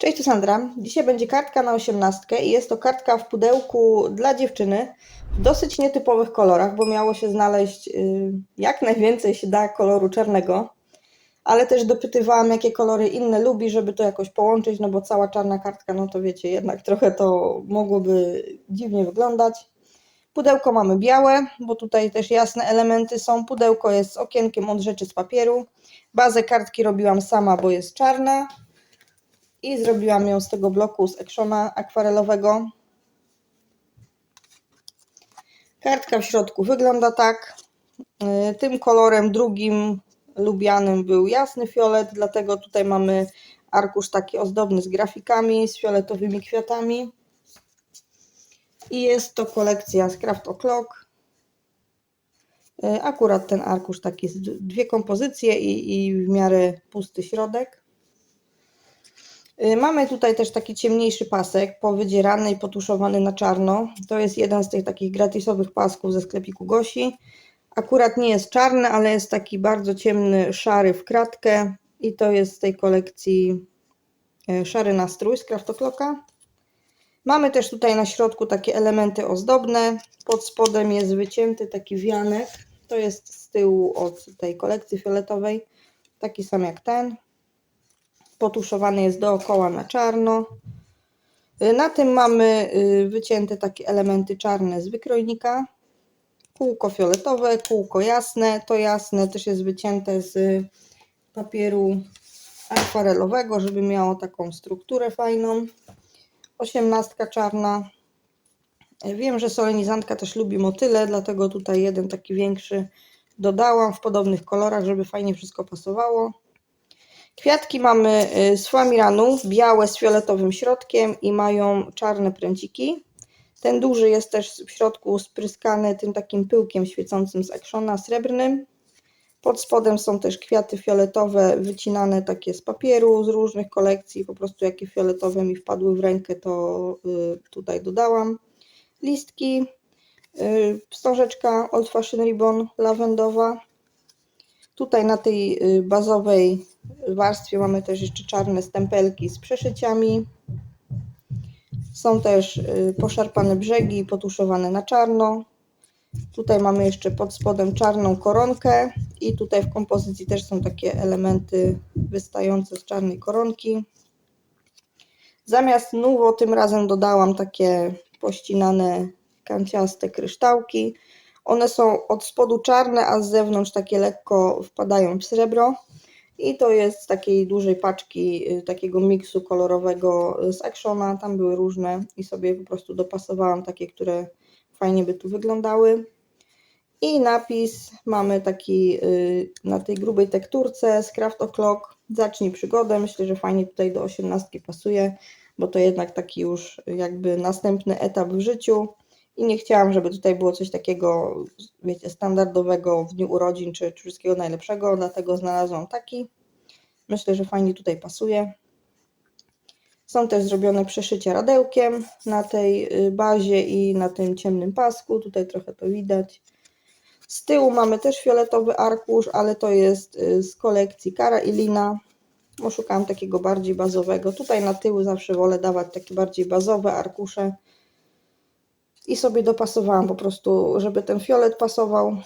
tu Sandra. Dzisiaj będzie kartka na osiemnastkę i jest to kartka w pudełku dla dziewczyny w dosyć nietypowych kolorach, bo miało się znaleźć y, jak najwięcej się da koloru czarnego, ale też dopytywałam, jakie kolory inne lubi, żeby to jakoś połączyć, no bo cała czarna kartka, no to wiecie, jednak trochę to mogłoby dziwnie wyglądać. Pudełko mamy białe, bo tutaj też jasne elementy są. Pudełko jest z okienkiem od rzeczy z papieru. Bazę kartki robiłam sama, bo jest czarna. I zrobiłam ją z tego bloku z Actiona akwarelowego. Kartka w środku wygląda tak. Yy, Tym kolorem drugim lubianym był jasny fiolet, dlatego tutaj mamy arkusz taki ozdobny z grafikami, z fioletowymi kwiatami. I jest to kolekcja z Craft O'Clock. Yy, Akurat ten arkusz taki dwie kompozycje i, i w miarę pusty środek. Y, Mamy tutaj też taki ciemniejszy pasek, powydzierany i potuszowany na czarno. To jest jeden z tych takich gratisowych pasków ze sklepiku Gosi. Akurat nie jest czarny, ale jest taki bardzo ciemny, szary w kratkę i to jest z tej kolekcji y, szary nastrój z Craftoclocka. Mamy też tutaj na środku takie elementy ozdobne. Pod spodem jest wycięty taki wianek. To jest z tyłu od tej kolekcji fioletowej. Taki sam jak ten potuszowany jest dookoła na czarno. Y, Na tym mamy y, wycięte takie elementy czarne z wykrojnika. Kółko fioletowe, kółko jasne. To jasne też jest wycięte z papieru akwarelowego, żeby miało taką strukturę fajną. Osiemnastka czarna. Y, Wiem, że solenizantka też lubi motyle, dlatego tutaj jeden taki większy dodałam w podobnych kolorach, żeby fajnie wszystko pasowało. Kwiatki mamy y, z flamiranu, białe z fioletowym środkiem i mają czarne pręciki. Ten duży jest też w środku spryskany tym takim pyłkiem świecącym z Actiona srebrnym. Pod spodem są też kwiaty fioletowe, wycinane takie z papieru z różnych kolekcji. Po prostu jakie fioletowe mi wpadły w rękę, to y, tutaj dodałam. Listki, y, wstążeczka Old Fashion Ribbon lawendowa. Tutaj na tej y, bazowej warstwie mamy też jeszcze czarne stempelki z przeszyciami. Są też y, poszarpane brzegi, potuszowane na czarno. Tutaj mamy jeszcze pod spodem czarną koronkę i tutaj w kompozycji też są takie elementy wystające z czarnej koronki. Zamiast nuwo tym razem dodałam takie pościnane kanciaste kryształki. One są od spodu czarne, a z zewnątrz takie lekko wpadają w srebro. I to jest z takiej dużej paczki y, takiego miksu kolorowego z Actiona. Tam były różne i sobie po prostu dopasowałam takie, które fajnie by tu wyglądały. I napis mamy taki y, na tej grubej tekturce z Craft O'Clock. Zacznij przygodę. Myślę, że fajnie tutaj do 18 pasuje, bo to jednak taki już jakby następny etap w życiu. I nie chciałam, żeby tutaj było coś takiego, wiecie, standardowego w dniu urodzin, czy, czy wszystkiego najlepszego, dlatego znalazłam taki. Myślę, że fajnie tutaj pasuje. Są też zrobione przeszycia radełkiem na tej y, bazie i na tym ciemnym pasku. Tutaj trochę to widać. Z tyłu mamy też fioletowy arkusz, ale to jest y, z kolekcji Kara i Lina. Bo szukałam takiego bardziej bazowego. Tutaj na tyłu zawsze wolę dawać takie bardziej bazowe arkusze i sobie dopasowałam po prostu, żeby ten fiolet pasował.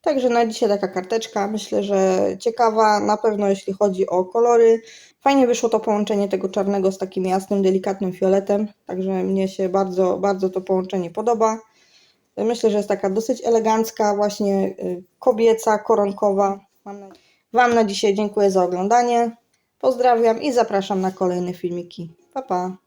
Także na dzisiaj taka karteczka, myślę, że ciekawa, na pewno jeśli chodzi o kolory. Fajnie wyszło to połączenie tego czarnego z takim jasnym, delikatnym fioletem, także mnie się bardzo, bardzo to połączenie podoba. Myślę, że jest taka dosyć elegancka, właśnie y, kobieca, koronkowa. Wam na dzisiaj dziękuję za oglądanie. Pozdrawiam i zapraszam na kolejne filmiki. Pa, pa.